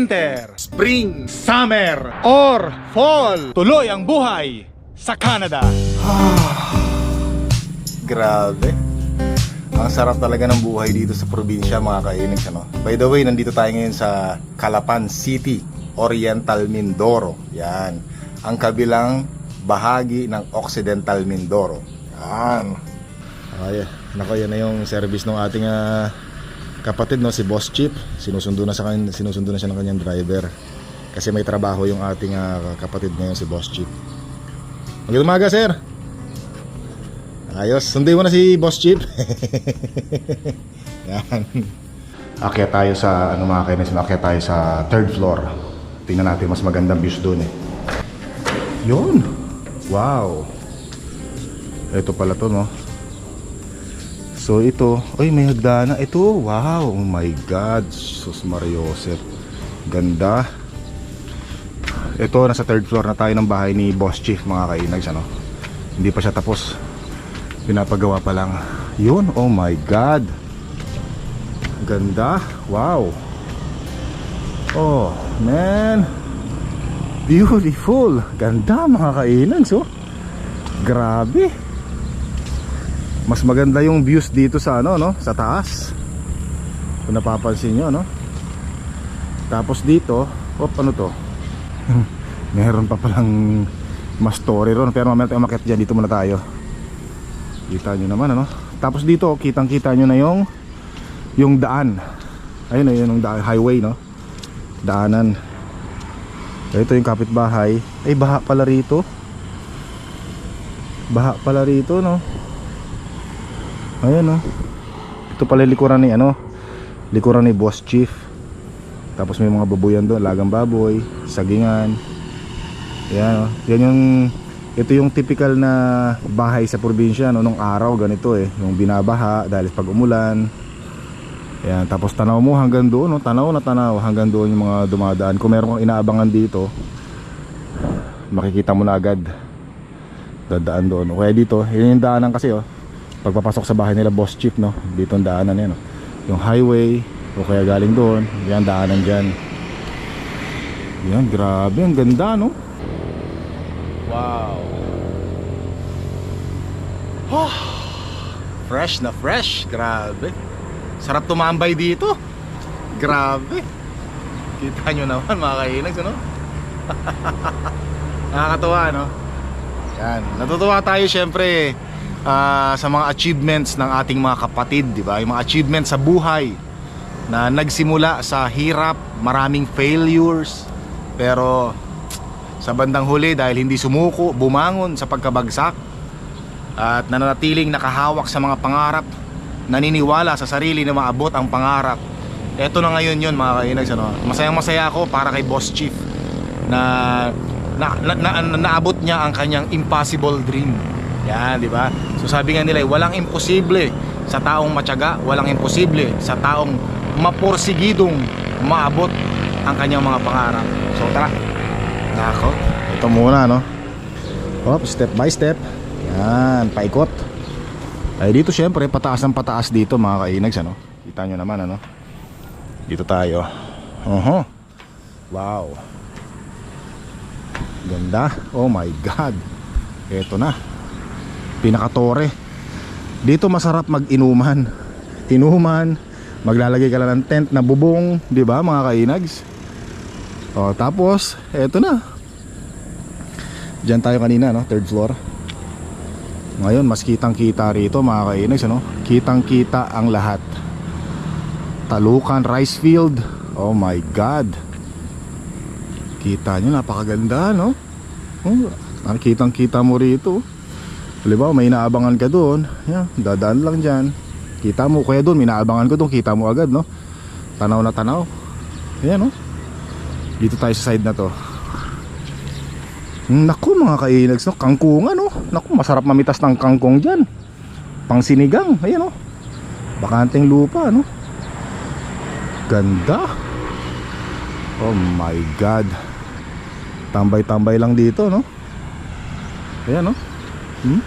winter, spring, summer, or fall. Tuloy ang buhay sa Canada. Grabe. Ang sarap talaga ng buhay dito sa probinsya mga kainags ano. By the way, nandito tayo ngayon sa Calapan City, Oriental Mindoro. Yan. Ang kabilang bahagi ng Occidental Mindoro. Yan. Ay, nako yan na yung service ng ating ah, kapatid no si Boss Chip. Sinusundo na sa kan sinusundo na siya ng kanyang driver. Kasi may trabaho yung ating ah, kapatid ngayon si Boss Chip. Magandang umaga, sir. Ayos, sundin mo na si Boss Chip. Yan. Akyat tayo sa, ano mga kainis, akyat tayo sa third floor. Tingnan natin, mas magandang views doon eh. Yun! Wow! Ito pala to, no? So ito, ay may hagdana. Ito, wow! Oh my God! Sus Mariosep. Ganda. Ito, nasa third floor na tayo ng bahay ni Boss Chief, mga kainags, ano? Hindi pa siya tapos pinapagawa pa lang yun oh my god ganda wow oh man beautiful ganda mga kainan so grabe mas maganda yung views dito sa ano no sa taas kung napapansin nyo no tapos dito oh ano to meron pa palang mas story ron pero mamaya tayo umakyat dyan dito muna tayo Kita nyo naman ano. Tapos dito kitang kita nyo na yung yung daan. Ayun na yun yung daan, highway no. Daanan. Ito yung kapitbahay. Ay baha pala rito. Baha pala rito no. Ayun no. Ito pala likuran ni ano. Likuran ni Boss Chief. Tapos may mga babuyan doon, lagang baboy, sagingan. Yan, oh. yan yung ito yung typical na bahay sa probinsya no, nung araw ganito eh yung binabaha dahil pag umulan yan tapos tanaw mo hanggang doon no, tanaw na tanaw hanggang doon yung mga dumadaan kung meron kang inaabangan dito makikita mo na agad dadaan doon o dito yun yung daanan kasi oh pagpapasok sa bahay nila boss chief no dito ang daanan yan oh. yung highway o kaya galing doon yan daanan dyan yan grabe ang ganda no Wow. Oh, fresh na fresh. Grabe. Sarap tumambay dito. Grabe. Kita nyo naman mga kainags, ano? Nakakatuwa, no? Yan. Natutuwa tayo syempre ah, sa mga achievements ng ating mga kapatid, di ba? Yung mga achievements sa buhay na nagsimula sa hirap, maraming failures, pero sa bandang huli dahil hindi sumuko, bumangon sa pagkabagsak at nananatiling nakahawak sa mga pangarap, naniniwala sa sarili na maabot ang pangarap. Eto na ngayon yun mga kainags ano. Masayang masaya ako para kay Boss Chief na na, na, na, na- naabot niya ang kanyang impossible dream. Yan, di ba? So sabi nga nila, walang imposible sa taong matyaga, walang imposible sa taong mapursigidong maabot ang kanyang mga pangarap. So tara, Nako, ito muna no. Hop, step by step. Yan, paikot. Ay dito syempre pataas ng pataas dito mga kainags ano. Kita nyo naman ano. Dito tayo. Oho. Wow. Ganda. Oh my god. Ito na. Pinakatore. Dito masarap mag-inuman. Inuman, maglalagay ka lang ng tent na bubong, 'di ba mga kainags? O, tapos, eto na. Diyan tayo kanina, no? Third floor. Ngayon, mas kitang-kita rito, mga kainags, ano? Kitang-kita ang lahat. Talukan, rice field. Oh my God. Kita nyo, napakaganda, no? Oh, kitang-kita mo rito. Halimbawa, may inaabangan ka doon. Yan, dadaan lang dyan. Kita mo, kaya doon, may inaabangan ko doon. Kita mo agad, no? Tanaw na tanaw. Ayan, no? Dito tayo sa side na to. Naku mga kainags no, kangkungan no. Naku, masarap mamitas ng kangkong diyan. Pang sinigang, ayan no. Bakanteng lupa no. Ganda. Oh my god. Tambay-tambay lang dito no. Ayan no. Hmm?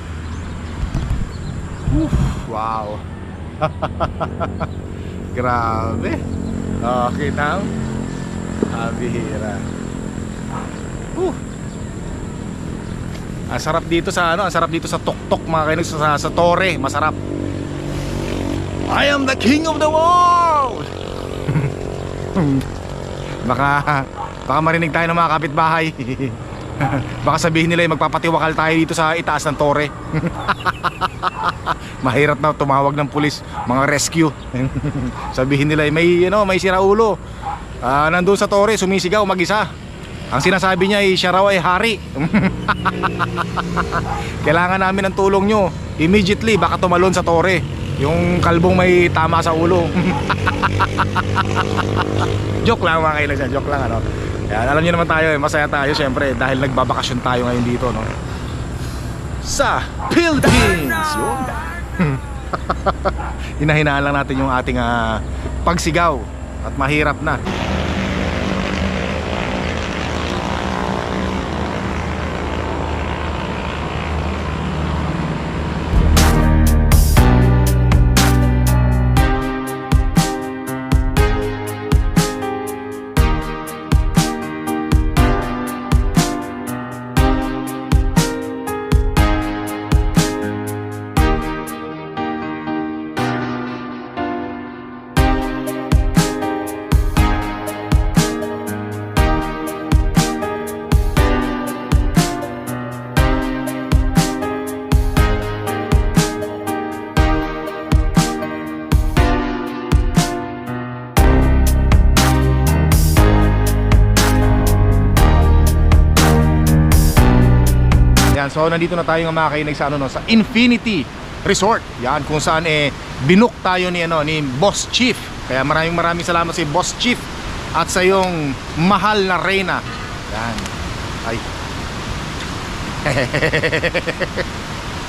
Uf, wow. Grabe. Kita mo? Ah, bihira. Uh. Ang sarap dito sa ano, ang sarap dito sa tuktok mga kainis sa, sa Torre, masarap. I am the king of the world. baka baka marinig tayo ng mga kapitbahay. baka sabihin nila yung magpapatiwakal tayo dito sa itaas ng Torre. Mahirap na tumawag ng pulis, mga rescue. sabihin nila may ano, may siraulo. Ah, nandun sa Torre, sumisigaw mag-isa. Ang sinasabi niya ay siya raw ay hari. Kailangan namin ng tulong nyo. Immediately, baka tumalon sa Torre. Yung kalbong may tama sa ulo. joke lang mga kailan joke lang ano. Yan, alam niyo naman tayo eh, masaya tayo syempre dahil nagbabakasyon tayo ngayon dito no. Sa Philippines. Yun. Hinahinaan lang natin yung ating ah, pagsigaw at mahirap na. Nandito na tayo ng mga kainig sa ano no, sa Infinity Resort. Yan kung saan eh binook tayo ni ano ni Boss Chief. Kaya maraming maraming salamat si Boss Chief at sa yung mahal na reyna. Yan. Ay.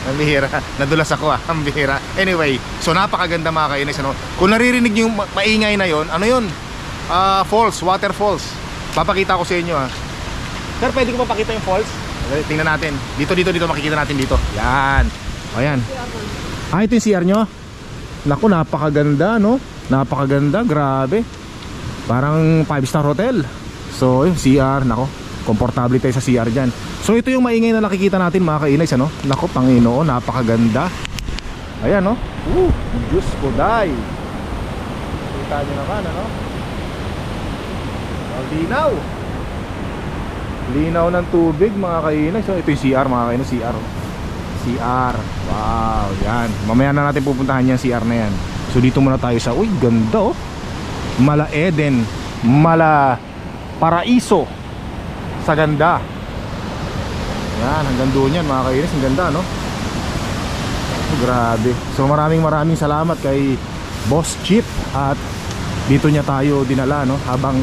Ang bihira. Nadulas ako ah. Ang bihira. Anyway, so napakaganda mga kainis. Ano? Kung naririnig niyo yung ma- maingay na yon, ano yon? Ah, falls, waterfalls. Papakita ko sa inyo ah. Sir, pwede ko pa pakita yung falls? Tingnan natin. Dito, dito, dito. Makikita natin dito. Yan. O yan. Ah, ito yung CR nyo? Naku, napakaganda, no? Napakaganda, grabe. Parang 5 star hotel. So, yung CR, nako. Komportable tayo sa CR dyan. So, ito yung maingay na nakikita natin mga kainays, ano? Nako, Panginoon, napakaganda. Ayan, no? Uh, Diyos ko, day. Kita nyo naman, ano? Ang linaw. Linaw ng tubig mga kainay. So ito yung CR mga kainay, CR. CR. Wow, yan. Mamaya na natin pupuntahan yan CR na yan. So dito muna tayo sa, uy, ganda oh. Mala Eden, Mala Paraiso. Sa ganda. Yan, hanggang doon yan mga kainis. Ang ganda, no? Oh, grabe. So maraming maraming salamat kay Boss Chip at dito niya tayo dinala, no? Habang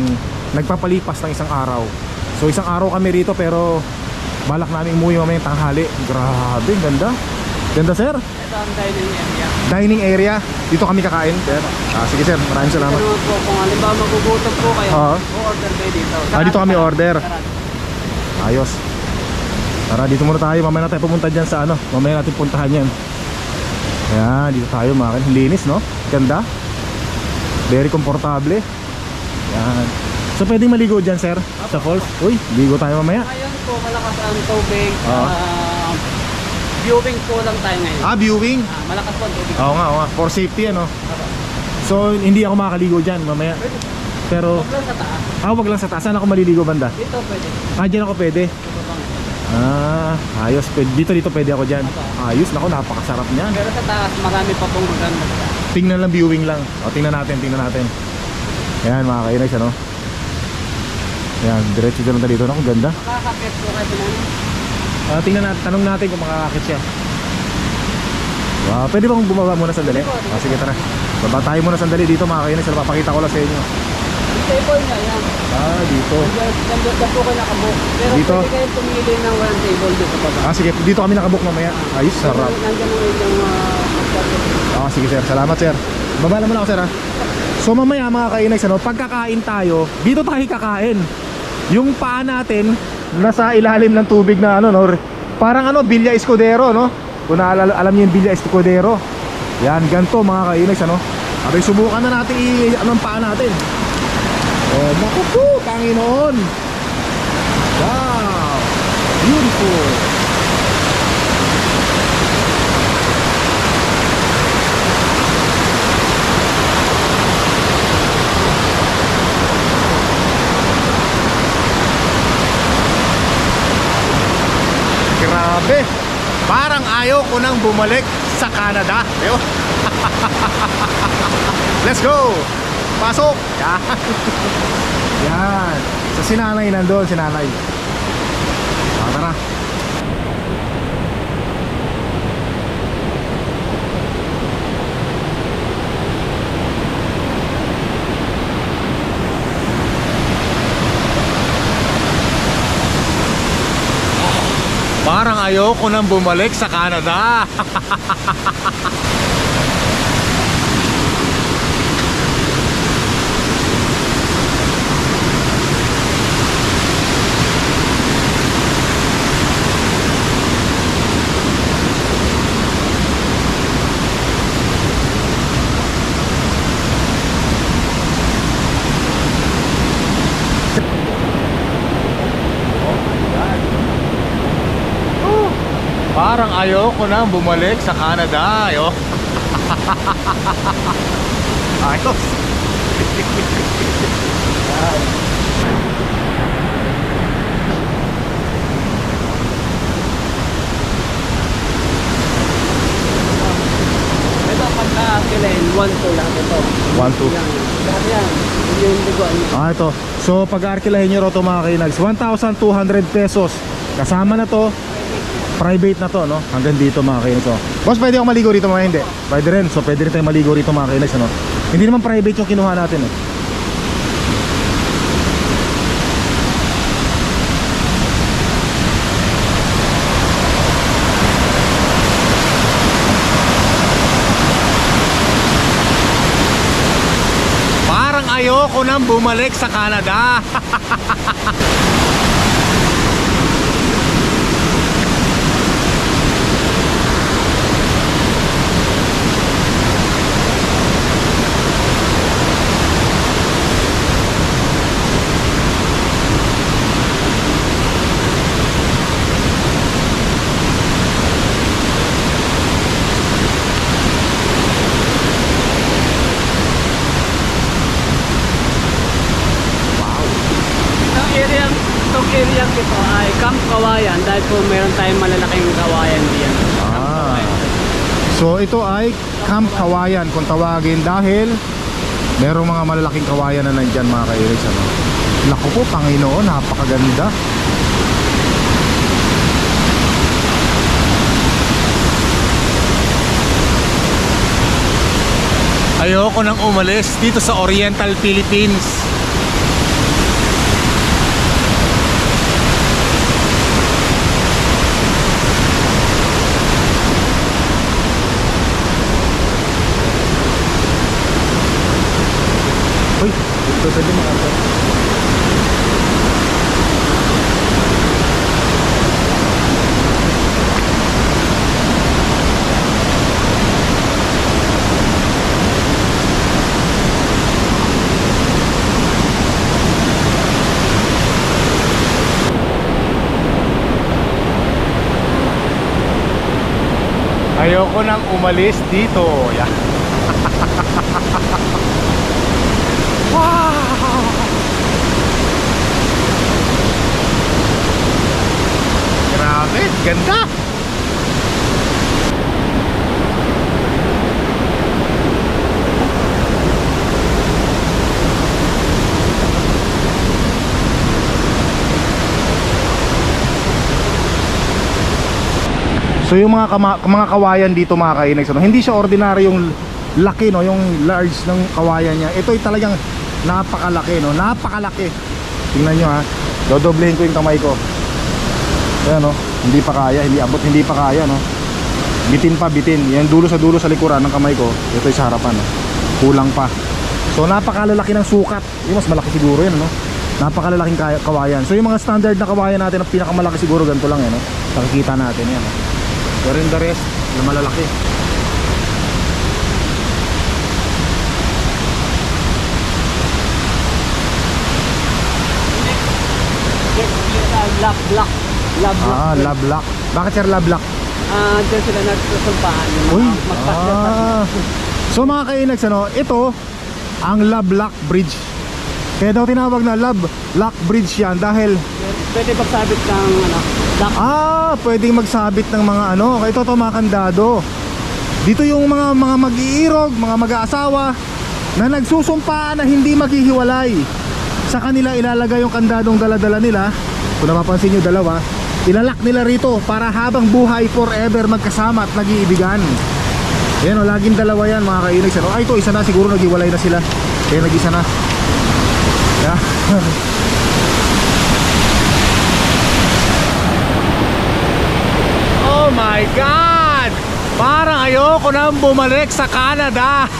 nagpapalipas ng isang araw. So isang araw kami rito pero balak namin umuwi mamayang tanghali. Grabe, ganda. Ganda sir. Ito ang dining area. Dining area. Dito kami kakain, sir. Ah, sige sir, maraming salamat. Pero po, kung halimbawa magugutom po kayo, Oo. o-order kayo dito. Ah, dito kami order. Sarap. Ayos. Tara, dito muna tayo. Mamaya na tayo pumunta dyan sa ano. Mamaya natin puntahan yan. Ayan, dito tayo mga. Linis, no? Ganda. Very komportable. Ayan. So, pwedeng maligo dyan, sir? Sa falls? Uy, ligo tayo mamaya. Ngayon po, malakas ang tubig. Oo. Ah, viewing po lang tayo ngayon. Ah, viewing. Ah, malakas po ang tubig. Oo nga, oo nga. For safety, ano? So, hindi ako makakaligo dyan mamaya. Pero, Huwag lang sa taas. ah, wag lang sa taas. Saan ako maliligo banda? Dito pwede. Ah, dyan ako pwede. Nga. Ah, ayos. Pwede, dito, dito pwede ako dyan. Ayos, nako, napakasarap niyan. Pero sa taas, marami pa pong maganda. Tingnan lang viewing lang. O tingnan natin, tingnan natin. Ayan mga kainags ano. Ayan, diretso dyan lang tayo dito. Naku, ganda. Makakapit po kayo na. Ah, tingnan natin, tanong natin kung makakakit siya. Wow, pwede bang bumaba muna sandali? Ah, sige tara. Baba tayo muna sandali dito mga kainags. Ano, papakita ko lang sa inyo. Yung table nga yan. Ah, dito. Nandun na po kayo nakabook. Pero Dito? pwede kayo pumili ng walang table dito sa baba. Ah, sige. Dito kami nakabook mamaya. Ayos, sarap. Nandiyan na yung uh, Ah, sige sir. Salamat sir. Baba na muna ako sir ha. So mamaya mga kainags ano, pagkakain tayo, dito tayo kakain. Yung paa natin nasa ilalim ng tubig na ano no, parang ano Villa Escudero no. Kung naalala, alam niyo yung Villa Escudero. Yan, ganto mga kainags ano. Abay subukan na natin i ano paa natin. Oh, naku po, Panginoon. Wow. Beautiful. Grabe. Parang ayaw ko nang bumalik sa Canada. Let's go. Pasok. Yan. Yan. Sa sinanay nandun, sinanay. Ah, tara. Parang ayoko nang bumalik sa Canada. Parang ayoko nang bumalik sa Canada. Ayo. Ayos. Ito pagka kilain, 1-2 lang ito. 1-2. Yan. Lahat yan. Yun yung liguan. Ah, ito. So, pag arkilahin nyo ito mga kainags, 1,200 pesos. Kasama na to, private na to, no? Hanggang dito mga kainags. Oh. Boss, pwede ako maligo rito mga hindi? Pwede rin. So, pwede rin tayo maligo rito mga kainags, ano? Hindi naman private yung kinuha natin, eh. Parang ayoko nang bumalik sa Canada. Itong area, itong area ito ay Camp Kawayan dahil po meron tayong malalaking kawayan diyan. Ah. So ito ay Camp Kawayan kung tawagin dahil merong mga malalaking kawayan na nandyan mga kairis ano. Naku po Panginoon, napakaganda. Ayoko nang umalis dito sa Oriental Philippines. Uy, ito pwede makanta. Ayoko nang umalis dito. Yeah. Wow! Grabe, ganda! So yung mga mga kawayan dito mga kainags, ano, hindi siya ordinary yung laki no, yung large ng kawayan niya. Ito ay talagang napakalaki no, napakalaki. Tingnan niyo ha. Dodoblehin ko yung kamay ko. Ayan no, hindi pa kaya hindi abot hindi pa kaya no? Bitin pa bitin. Yan dulo sa dulo sa likuran ng kamay ko. Ito ay sa harapan no? kulang pa. So napakalalaki ng sukat. Yung mas malaki siguro yan no? Napakalalaking kawayan. So yung mga standard na kawayan natin ang pinakamalaki siguro ganito lang yan no? Nakikita natin yan no? pero yung the rest na malalaki. Black, black lock. Ah, love lock. Bakit sir love lock? Ah, dyan sila nagsusumpahan. Yung Uy. mga Ah. So mga kainags, ano, ito ang love lock bridge. Kaya daw tinawag na love lock bridge yan dahil Pwede pagsabit ng ano, lock. ah, pwedeng magsabit ng mga ano, ito to mga kandado. Dito yung mga mga mag-iirog, mga mag-aasawa na nagsusumpaan na hindi maghihiwalay. Sa kanila ilalagay yung kandadong daladala nila. Kung napapansin nyo dalawa, ilalak nila rito para habang buhay forever magkasama at nag-iibigan. Yan o, laging dalawa yan mga kainags. Ano? Ay, ito, isa na siguro naghiwalay na sila. Kaya nag-isa na. Yeah. oh my God! Parang ayoko nang bumalik sa Canada.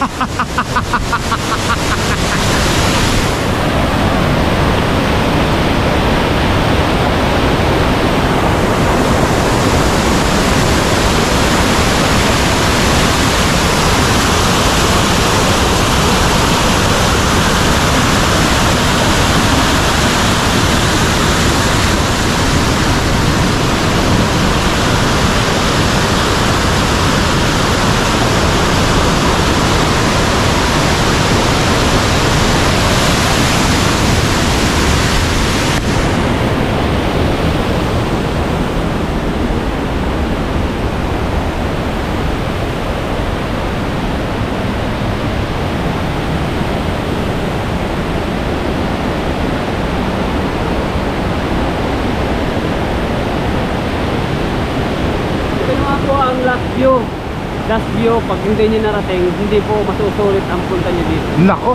Ito naman po ang last view. Last view, pag hindi nyo narating, hindi po masusulit ang punta nyo dito. Nako.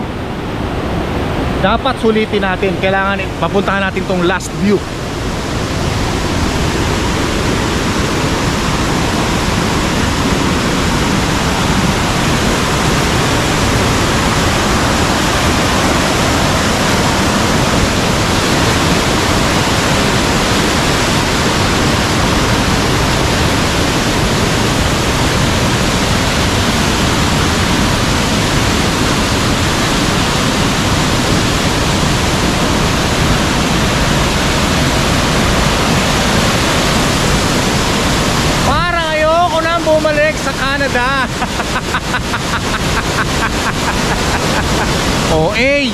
Dapat sulitin natin. Kailangan papuntahan natin tong last view. Parang ayoko nang bumalik sa Canada. OA.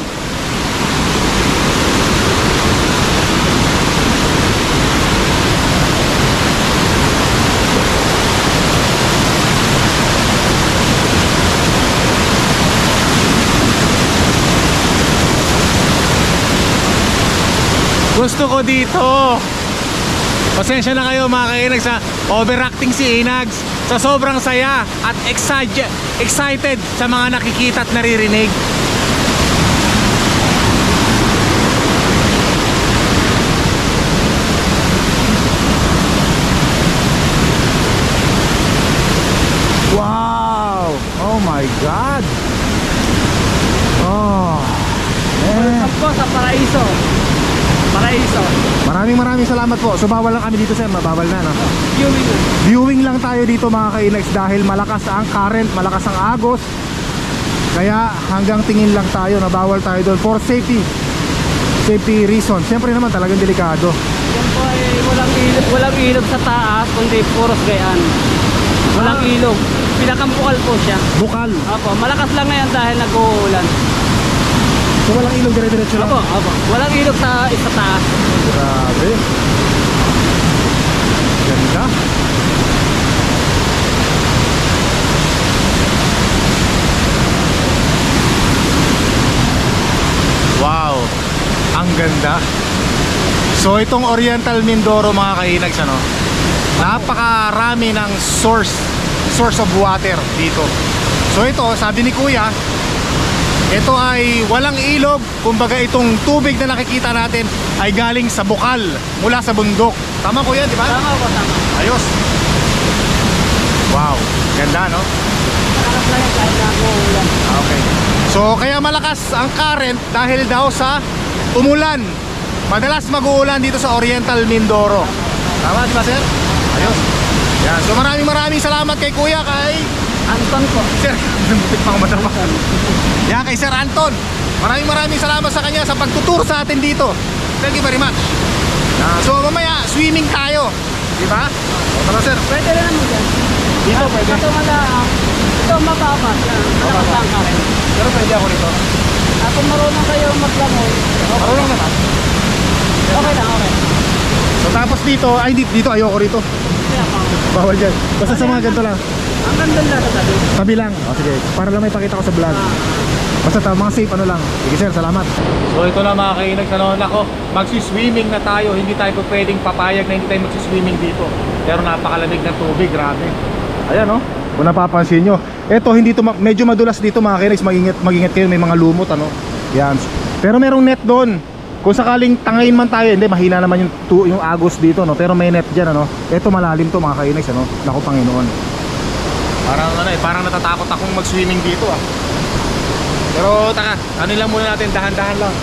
Gusto ko dito. Pasensya na kayo mga kainag sa overacting si Inags sa sobrang saya at excited, excited sa mga nakikita at naririnig. Wow! Oh my God! Oh! Eh. Welcome po sa Paraiso. Paraiso. Maraming maraming salamat po. So bawal lang kami dito sir, mabawal na no? Viewing na. Viewing lang tayo dito mga kainags dahil malakas ang current, malakas ang agos. Kaya hanggang tingin lang tayo, nabawal tayo doon for safety. Safety reason. Siyempre naman talagang delikado. Yan po ay walang ilog, walang ilog sa taas, kundi puros gayan. Walang Ah. ilog. Pinakampukal po siya. Bukal. Opo, malakas lang ngayon dahil nag-uulan. So walang ilog dire-diretso lang. Opo, opo. Walang ilog sa sa taas. Grabe. Ganda. Wow. Ang ganda. So itong Oriental Mindoro mga kainags ano, napakarami ng source source of water dito. So ito, sabi ni Kuya, ito ay walang ilog, kumbaga itong tubig na nakikita natin ay galing sa bukal mula sa bundok. Tama ko yan, di ba? Tama po, tama. Ayos. Wow, ganda no? Malakas lang yan dahil nag-uulan. Okay. So kaya malakas ang current dahil daw sa umulan. Madalas mag-uulan dito sa Oriental Mindoro. Tama di ba sir? Ayos. Yan. So maraming maraming salamat kay Kuya kay Anton po. Sir, butik pang matama. Yan kay Sir Anton. Maraming maraming salamat sa kanya sa pagtutur sa atin dito. Thank you very much. Ah, so mamaya, swimming tayo. Di ba? O, tara sir. Pwede rin naman dyan. Dito pwede. Ito wala. Ito mababa. Rin. Pero pwede ako rito. Ah, kung marunong kayo maglangoy, Marunong naman. okay lang, okay. So tapos dito, ay dito, dito ayoko rito. Pa. Bawal dyan. Basta sa mga ganito lang. Ang ganda lang sa tabi. Tabi lang. O sige, para lang may pakita ko sa vlog. Basta ta, mga safe ano lang. Sige sir, salamat. So ito na mga kainags, ano, nako, magsiswimming na tayo. Hindi tayo pwedeng papayag na hindi tayo magsiswimming dito. Pero napakalamig ng tubig, grabe. Ayan oh. Kung napapansin nyo. Eto, hindi to, medyo madulas dito mga kinex. Mag-ingat, mag-ingat kayo, may mga lumot ano. Yan. Pero merong net doon. Kung sakaling tangayin man tayo, hindi, mahina naman yung, tu- yung agos dito, no? Pero may net dyan, ano? Eto, malalim to mga kinex, ano? Naku, Panginoon. Parang ano eh, parang natatakot akong mag-swimming dito ah. Pero taka, ano lang muna natin, dahan-dahan lang.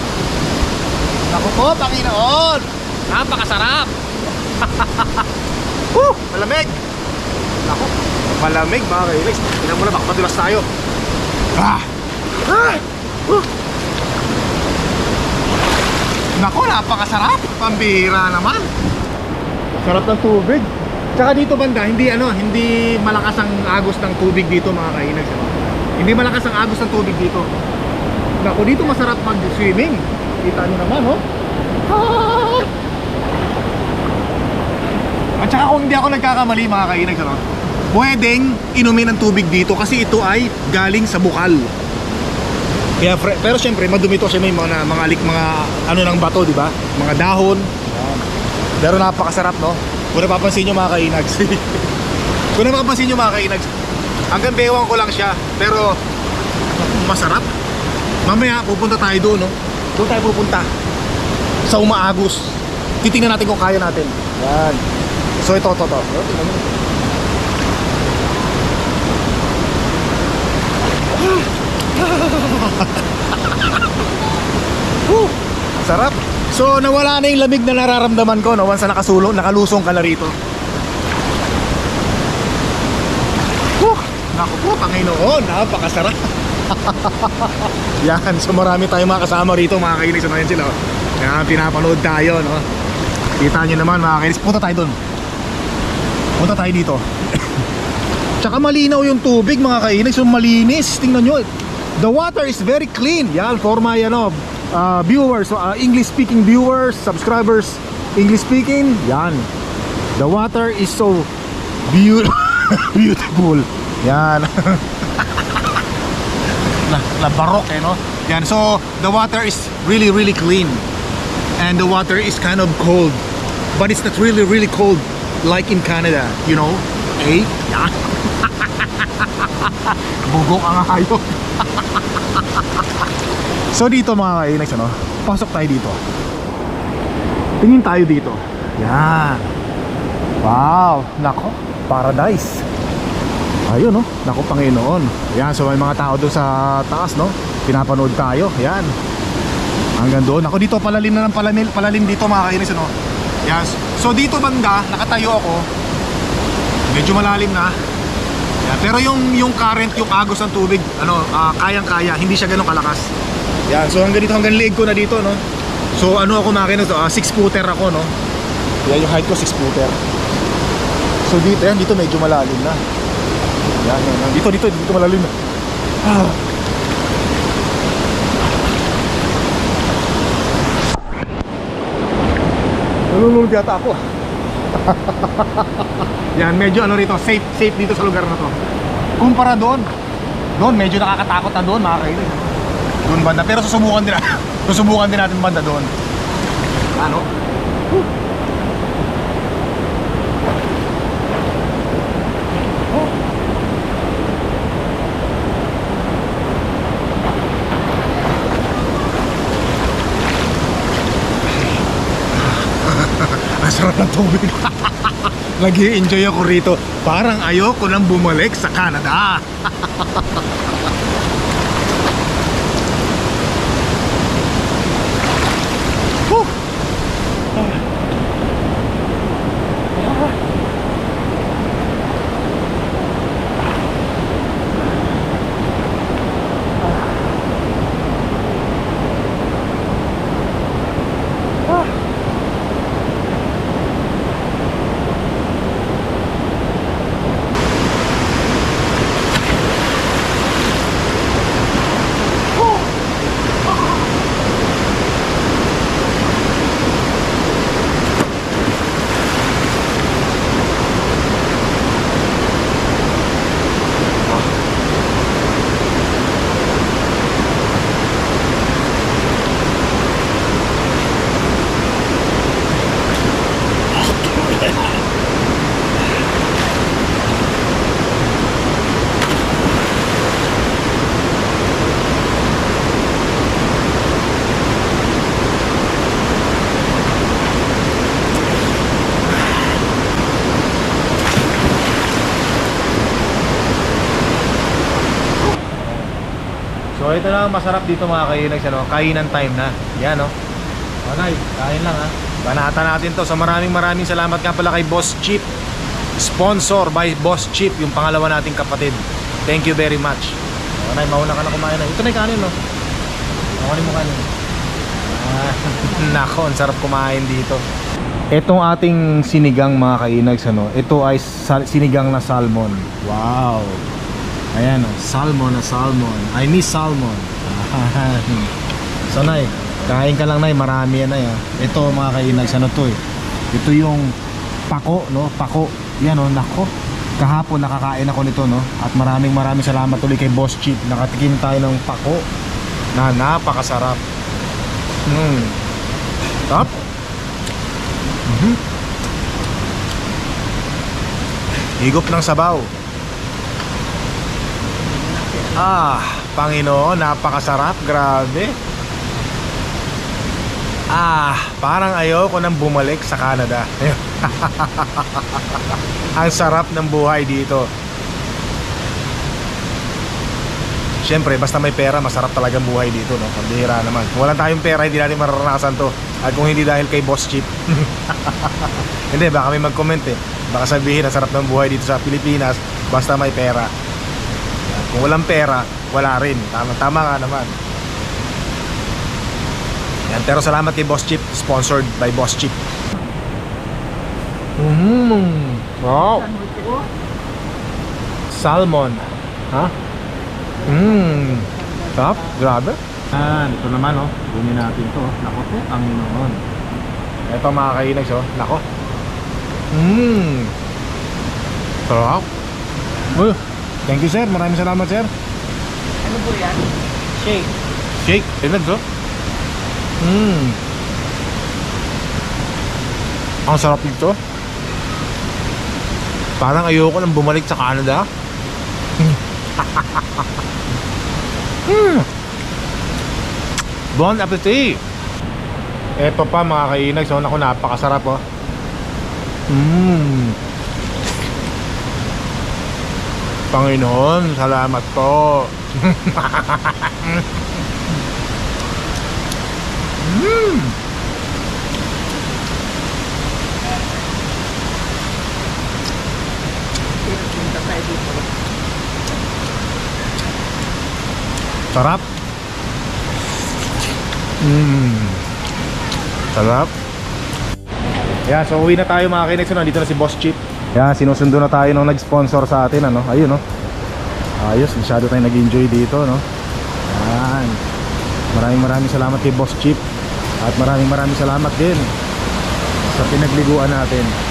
Naku po, Panginoon! Napakasarap! Woo! Malamig! Naku, malamig mga kailex. Tingnan mo na, baka madulas tayo. Ah! Ah! Uh! Naku, napakasarap! Pambihira naman! Sarap ng tubig. Tsaka dito banda, hindi ano, hindi malakas ang agos ng tubig dito mga. Ano? Hindi malakas ang agos ng tubig dito. Naku, dito masarap mag-swimming. Kita nyo naman, oh. Ah! At saka kung hindi ako nagkakamali mga kainag ano, pwedeng inumin ang tubig dito kasi ito ay galing sa bukal. Kaya pero syempre madumi to kasi may mga mga lik mga ano ng bato, di ba? Mga dahon. Pero napakasarap, no? Kung napapansin nyo mga kainags. Kung napapansin nyo mga kainags, hanggang bewang ko lang siya, pero masarap. Mamaya pupunta tayo doon, no? Doon tayo pupunta. Sa umaagos. Titingnan natin kung kaya natin. Yan. So ito, ito, ito. Sarap. So nawala na yung lamig na nararamdaman ko no once na nakasulong, nakalusong ka na rito. Woo! Naku po, Panginoon, napakasarap. Yan, so marami tayong mga kasama rito mga kainis. Ano yan sila? oh. Yan, pinapanood tayo, no? Kita nyo naman mga kainis. Punta tayo doon. Punta tayo dito. Tsaka malinaw yung tubig mga kainis. So malinis. Tingnan nyo. The water is very clean. Yan, for my ano, uh, viewers, uh, English speaking viewers, subscribers, English speaking. Yan. The water is so beau- beautiful. Yan. na, na barok eh no yan so the water is really really clean and the water is kind of cold but it's not really really cold like in Canada you know eh yan bugok ang hayop so dito mga kainags ano pasok tayo dito tingin tayo dito yan wow nako paradise Ayun no, naku Panginoon. Yan, so may mga tao doon sa taas no. Pinapanood tayo. Yan. Hanggang doon. Ako dito palalim na ng palalim, palalim dito mga kainis ano. Yan. So dito banda, nakatayo ako. Medyo malalim na. Yan. Pero yung yung current, yung agos ng tubig, ano, ah, kayang-kaya, hindi siya ganun kalakas. Yan. So hanggang dito, hanggang leeg ko na dito no. So ano ako mga kainis, 6 footer ako no. Yan yung height ko 6 footer. So dito, yan dito medyo malalim na. Yan, yan, yan. Dito, dito, dito malalim na. Ah. Nalulunod yata ako. yan, medyo ano rito, safe, safe dito sa lugar na to. Kumpara doon. Doon, medyo nakakatakot na doon, mga kailan. Doon banda. Pero susubukan din natin. susubukan din natin banda doon. Ano? Ang sarap ng tubig. nag enjoy ako rito. Parang ayoko nang bumalik sa Canada. Ito na masarap dito mga kainags ano, kainan time na. Yan no. Okay, kain lang ha. Banata natin to. So maraming maraming salamat nga pala kay Boss Chip. Sponsor by Boss Chip, yung pangalawa nating kapatid. Thank you very much. Okay, mauna ka na kumain na. Ito na yung kanin no. Kunin mo kanin. Ah, nako, ang sarap kumain dito. Itong ating sinigang mga kainags ano, ito ay sinigang na salmon. Wow. Ayan oh, salmon na salmon. I miss salmon. so nay, kain ka lang nay, marami yan nay. ah. Ito mga kainags ano to eh. Ito yung pako no, pako. Yan oh, nako. Kahapon nakakain ako nito no. At maraming maraming salamat ulit kay Boss Chip. Nakatikim tayo ng pako na napakasarap. Mm. Top. Mhm. Higop ng sabaw. Ah, Panginoon, napakasarap, grabe. Ah, parang ayoko nang bumalik sa Canada. Ang sarap ng buhay dito. Siyempre, basta may pera, masarap talaga ang buhay dito, no? Pambihira naman. Kung wala tayong pera, hindi natin mararanasan to. At kung hindi dahil kay Boss Chip. hindi, baka may mag-comment eh. Baka sabihin, ang sarap ng buhay dito sa Pilipinas, basta may pera. Kung walang pera, wala rin. Tama, tama nga naman. Yan, pero salamat kay Boss Chip, sponsored by Boss Chip. Mm. Wow. Salmon. Ha? Mmm. Sarap. Grabe. Yan, ito naman oh. Bumi natin to. Nako po, ang noon. Ito mga kainags oh. Nako. Mmm. Sarap. Uh, thank you sir. Maraming salamat sir. Ano po yan? Shake. Shake. Tingnan to. Mmm. Ang sarap nito. Parang ayoko nang bumalik sa Canada. mm. Bon appetit! Eto pa mga kainag, so naku napakasarap oh. Mmm. Panginoon, salamat po. Mmm. Sarap. Mmm. Sarap. Yan, so uwi na tayo mga kinex. Nandito na si Boss Chip. Yan, sinusundo na tayo nung nag-sponsor sa atin. Ano? Ayun, no? Ayos, masyado tayong nag-enjoy dito, no? Yan. Maraming maraming salamat kay Boss Chip. At maraming maraming salamat din sa pinagliguan natin.